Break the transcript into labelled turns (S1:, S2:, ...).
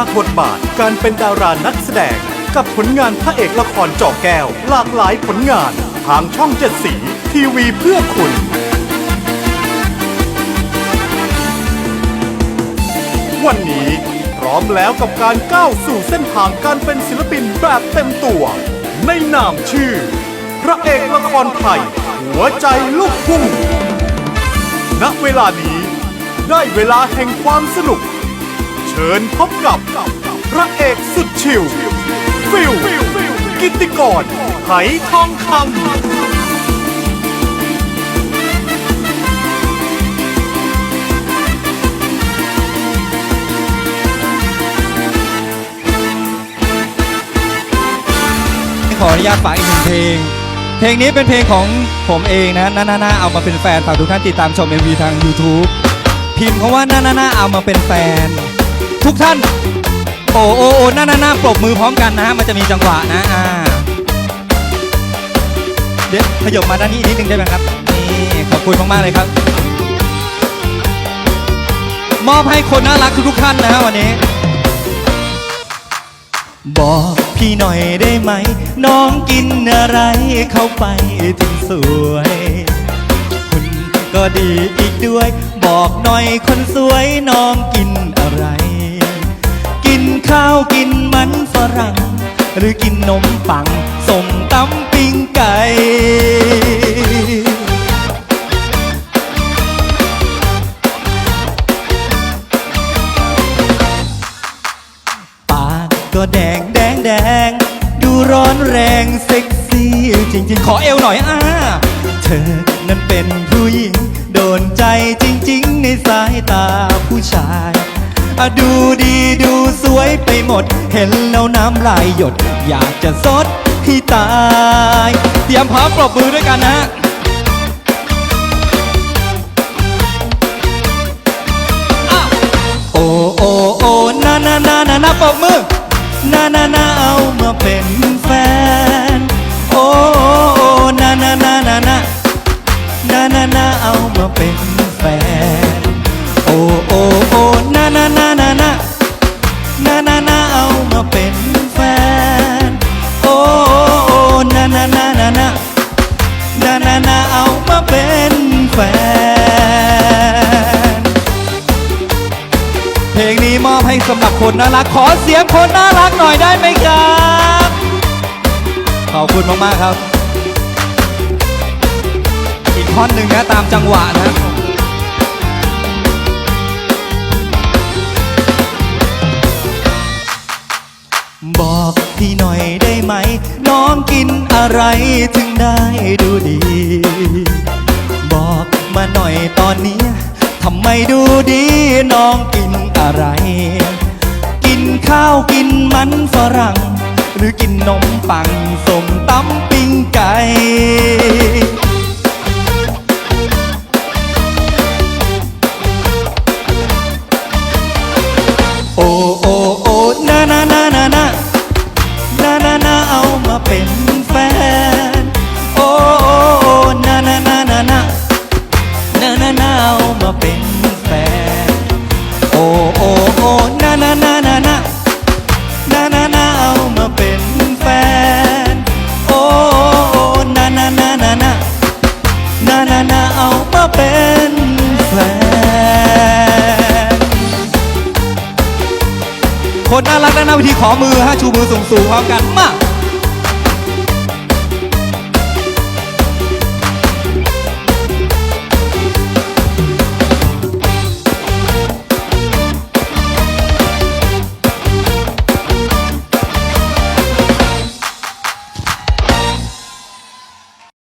S1: จากบทบาทการเป็นดารานักแสดง กับผลงานพระเอกละครจอแก้ว หลากหลายผลงาน ทางช่องเจ็ดสี ทีวีเพื่อคุณ วันนี้พร้อมแล้วกับการก้าวสู่เส้นทางการเป็นศิลปินแบบเต็มตัว ในนามชื่อ พระเอกละครไทย หัวใจลูกทุ่งณเวลานี้ ได้เวลาแห่งความสนุก ชิญพบกับพระเอกสุดชิวฟิลกิตติกรไหทองคำ
S2: ขออนุญาตฝากอีกหนึ่งเพลง เพลงนี้เป็นเพลงของผมเองนะนานานาเอามาเป็นแฟนฝากทุกท่านติดตามชม MV ทาง YouTube พิมพ์คำว่านานานาเอามาเป็นแฟน ทุกท่าน โอ้โอ้โอ้นาหน้าหน้าปรบมือพร้อมกันนะฮะ มันจะมีจังหวะนะ อ่า เดี๋ยวขยบมาด้านนี้อีกนิดนึงได้ไหมครับ นี่ ขอบคุณมาก ๆ เลยครับ มอบให้คนน่ารักทุกๆท่านนะฮะวันนี้ บอกพี่หน่อยได้ไหม น้องกินอะไรเข้าไปถึงสวยคุณก็ดีอีกด้วย บอกหน่อยคนสวยน้องกินอะไร ข้าวกินมันฝรั่ง หรือกินนมปังส่งตำปิ้งไก่ปากก็แดงแดงแดง ดูร้อนแรงเซ็กซี่จริง ๆ ขอเอวหน่อยอ่าเธอนั้นเป็นผู้หญิง โดนใจจริง ๆ ในสายตาผู้ชาย ดูดีดูสวยไปหมด เห็นแล้วน้ำลายหยด อยากจะซดที่ตาย เตรียมพร้อมปรบมือด้วยกันนะ โอ้โอ้โอ้นานานานานาปรบมือนานานาเอามาเป็นแฟน โอ้โอ้นานานานานานานาเอามาเป็น นานานานานานานานาเอามาเป็นแฟนโอ้โอ้โอ้นานานานานานานานาเอามาเป็นแฟน เพลงนี้มอบให้สำหรับคนน่ารัก ขอเสียงคนน่ารักหน่อยได้ไหมครับ ขอบคุณมาก ๆ ครับ อีกท่อนหนึ่งนะตามจังหวะนะ กินอะไรถึงได้ดูดี บอกมาหน่อยตอนนี้ทำไมดูดีน้องกินอะไร กินข้าวกินมันฝรั่ง หรือกินนมปังสมตำปิ้งไก่โอ้โอ้ คนน่ารักและน่าเวิธีขอมือฮะชูมือสูงๆพร้อมกันมา